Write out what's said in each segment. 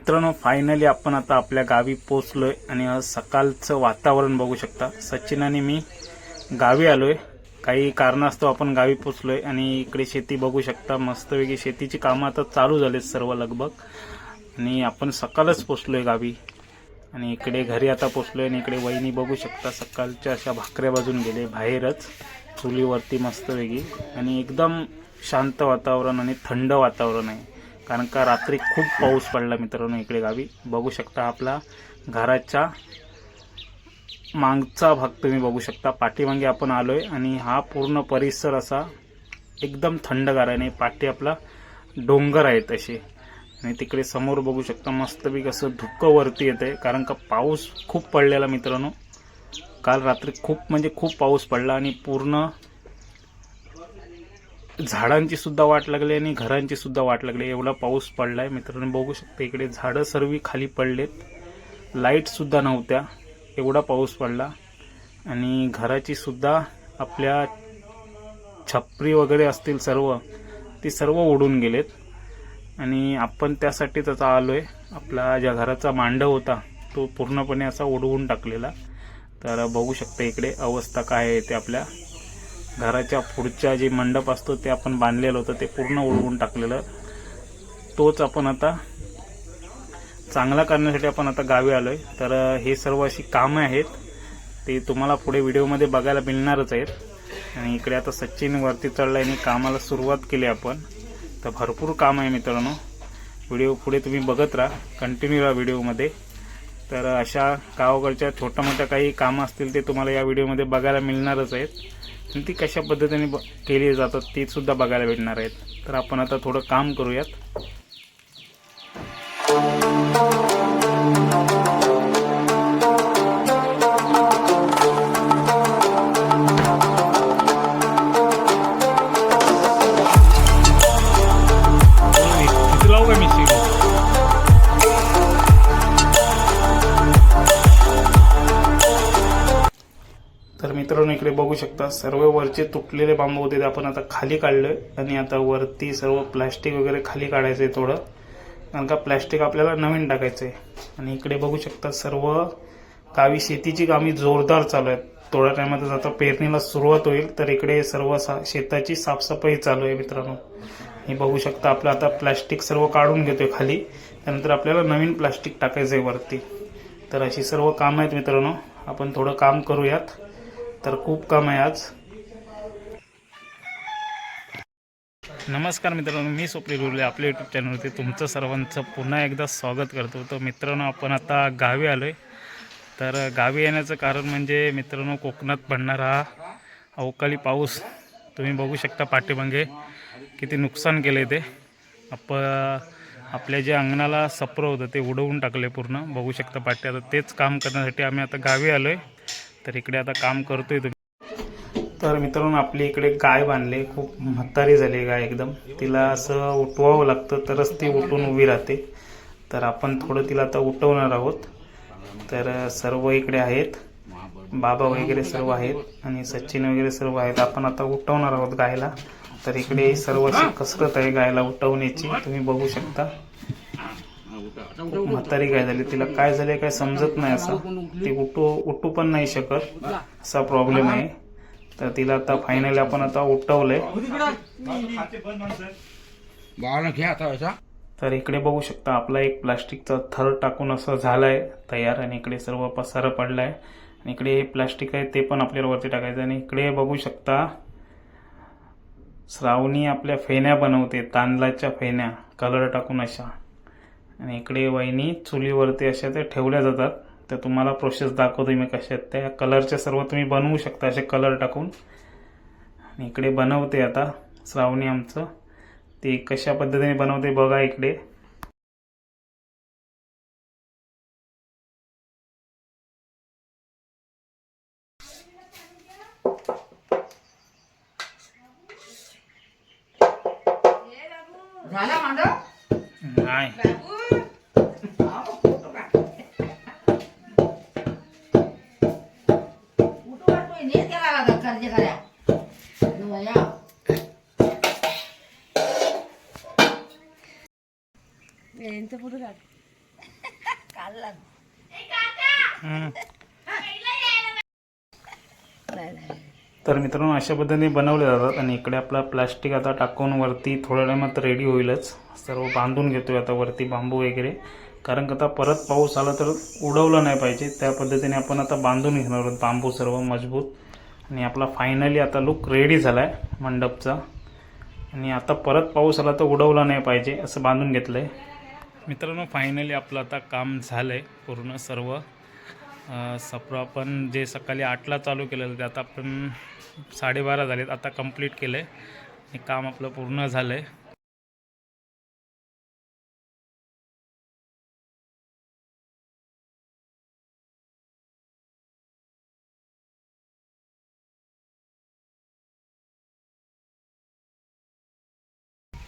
मित्रांनो फायनली आपण आता आपल्या गावी पोचलोय आणि सकाळचं वातावरण बघू शकता. सचिन आणि मी गावी आलोय. काही कारणास्तव आपण गावी पोचलोय आणि इकडे शेती बघू शकता. मस्तपैकी शेतीची कामं आता चालू झालेत सर्व लगभग आणि आपण सकाळच पोचलोय गावी. आणि इकडे घरी आता पोचलोय आणि इकडे वहिनी बघू शकता. सकाळच्या अशा भाकऱ्या बाजून गेले बाहेरच. चुलीवरती मस्तपैकी. आणि एकदम शांत वातावरण आणि थंड वातावरण आहे. कारण का रात्री खूप पाऊस पडला मित्रांनो इकडे गावी. बघू शकता आपला घराच्या मागचा भाग तुम्ही बघू शकता. पाठीमागे आपण आलो आहे आणि हा पूर्ण परिसर असा एकदम थंडगार आहे आणि पाठी आपला डोंगर आहे तसे. आणि तिकडे समोर बघू शकता मस्तपैकी असं धुकं वरती येत आहे कारण का पाऊस खूप पडलेला मित्रांनो. काल रात्री खूप म्हणजे खूप पाऊस पडला आणि पूर्ण झाडांची सुद्धा वाट लागली आणि घरांची सुद्धा वाट लागली. एवढा पाऊस पडलाय. मित्रांनो बघू शकता इकडे झाडं सर्व खाली पडलेत. लाइट सुद्धा नव्हत्या. एवढा पाऊस पडला. आणि घराची सुद्धा आपल्या छपरी वगैरे असतील सर्व ती सर्व उडून गेलेत. आणि आपण त्यासाठी त्याचा आलो आहे आपला ज्या घराचा मांडव होता तो पूर्णपणे असा उडवून टाकलेला. तर बघू शकता इकडे अवस्था काय आहे ते आपल्या घराच्या पुढच्या जे मंडप असतो ते आपण बांधलेलं होतं ते पूर्ण उडवून टाकलेलं. तोच आपण आता चांगला करण्यासाठी आपण आता गावी आलो आहे तर हे सर्व अशी कामं आहेत. ते तुम्हाला पुढे व्हिडिओमध्ये बघायला मिळणारच आहेत. आणि इकडे आता सचिन वरती चढला आणि कामाला सुरुवात केली आपण. तर भरपूर काम आहे मित्रांनो. व्हिडिओ पुढे तुम्ही बघत राहा. कंटिन्यू राहा व्हिडिओमध्ये. तर अशा गावाकडच्या छोट्या मोठ्या काही कामं असतील ते तुम्हाला या व्हिडिओमध्ये बघायला मिळणारच आहेत. आणि ती कशा पद्धतीने ब- केली जातात ती सुद्धा बघायला भेटणार आहेत. तर आपण आता थोडं काम करूयात. मित्रांनो इकडे बघू शकता सर्व वरचे तुटलेले बांबू होते ते आपण आता खाली काढलोय. आणि आता वरती सर्व प्लॅस्टिक वगैरे खाली काढायचंय थोडं. कारण का प्लॅस्टिक आपल्याला नवीन टाकायचंय. आणि इकडे बघू शकता सर्व गावी शेतीची कामी जोरदार चालू आहेत. थोड्या टायमातच आता पेरणीला सुरुवात होईल. तर इकडे सर्व सा- शेताची साफसफाई चालू आहे मित्रांनो. हे बघू शकता आपलं आता प्लॅस्टिक सर्व काढून घेतोय खाली. त्यानंतर आपल्याला नवीन प्लॅस्टिक टाकायचं आहे वरती. तर अशी सर्व कामं आहेत मित्रांनो. आपण थोडं काम करूयात. तर खूप काम आहे आज. नमस्कार मित्रांनो मी स्वप्नील रुले आपल्या यूट्यूब चॅनलवरती तुमचं सर्वांचं पुन्हा एकदा स्वागत करतो. तर मित्रांनो आपण आता गावी आलो आहे तर गावी येण्याचं कारण म्हणजे मित्रांनो कोकणात पडणारा हा अवकाळी पाऊस तुम्ही बघू शकता पाठीमागे. किती नुकसान केलं ते. आप आपल्या जे अंगणाला सप्र होतं ते उडवून टाकले पूर्ण. बघू शकता पाठी. आता तेच काम करण्यासाठी आम्ही आता गावी आलो आहे तर इकडे आता काम करतोय तुम्ही. तर मित्रांनो आपली इकडे गाय बांधली खूप म्हातारी झाली गाय एकदम. तिला असं उठवावं लागतं तरच ती उठून उभी राहते. तर आपण थोडं तिला आता उठवणार आहोत. तर सर्व इकडे आहेत. बाबा वगैरे सर्व आहेत आणि सचिन वगैरे सर्व आहेत. आपण आता उठवणार आहोत गायला. तर इकडे सर्व कसरत आहे गायला उठवण्याची. तुम्ही बघू शकता. म्हातारी गाय झाली? तिला काय झाले काय समजत नाही असं. ती उठू उठू पण नाही शकत. असा प्रॉब्लेम आहे. तर तिला आता फायनली आपण आता उठवलंय. तर इकडे बघू शकता आपला एक प्लास्टिकचा थर टाकून असं झालाय तयार आणि इकडे सर्व पसारा पडलाय. आणि इकडे हे प्लास्टिक आहे ते पण आपल्याला वरती टाकायचं आणि इकडे बघू शकता श्रावणी आपल्या फेण्या बनवते तांदळाच्या फेण्या कलर टाकून अशा. आणि इकडे वहिनी चुलीवरती अशा त्या ठेवल्या जातात. तर तुम्हाला प्रोसेस दाखवतो मी कशा आहेत त्या. कलरच्या सर्व तुम्ही बनवू शकता असे कलर टाकून. आणि इकडे बनवते आता श्रावणी आमचं. ते कशा पद्धतीने बनवते बघा इकडे. नाही तर मित्रांनो अशा पद्धतीने बनवले जातात आणि इकडे आपला प्लास्टिक आता टाकून वरती थोड्या टायमात रेडी होईलच. सर्व बांधून घेतोय आता वरती बांबू वगैरे. कारण का आता परत पाऊस आला तर उडवलं नाही पाहिजे. त्या पद्धतीने आपण आता बांधून घेणार आहोत बांबू सर्व मजबूत. आणि आपला फायनली आता लुक रेडी झाला आहे मंडपचा. आणि आता परत पाऊस आला तर उडवला नाही पाहिजे असं बांधून घेतलं आहे मित्रांनो फायनली आपलं आता काम झालं आहे पूर्ण सर्व. सप्र आपण जे सकाळी आठला चालू केलेलं ते आता आपण साडेबारा झालेत आता कंप्लीट केलं आहे आणि काम आपलं पूर्ण झालं आहे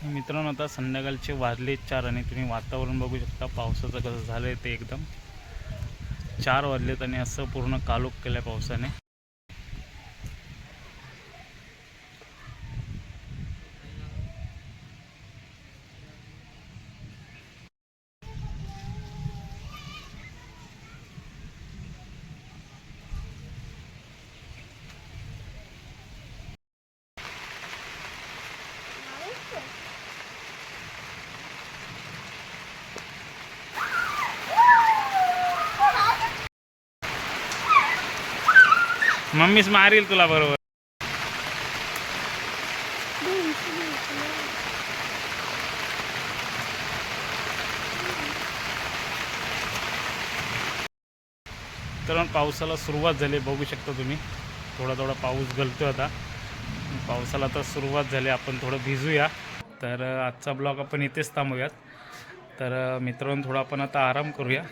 मित्रांनो आता संध्याकाळचे वाजले चार आणि तुम्ही वातावरण बघू शकता. पावसाचं कसं झालं आहे ते एकदम. चार वाजलेत आणि असं पूर्ण कालोख केलं आहे पावसाने. मम्मीच मारील तुला बरोबर. तर पावसाला सुरुवात झाली बघू शकता तुम्ही. थोडा थोडा पाऊस गलतो आता. पावसाला तर सुरुवात झाली आपण थोडं भिजूया. तर आजचा ब्लॉग आपण इथेच थांबूयात. तर मित्रांनो थोडा आपण आता आराम करूया.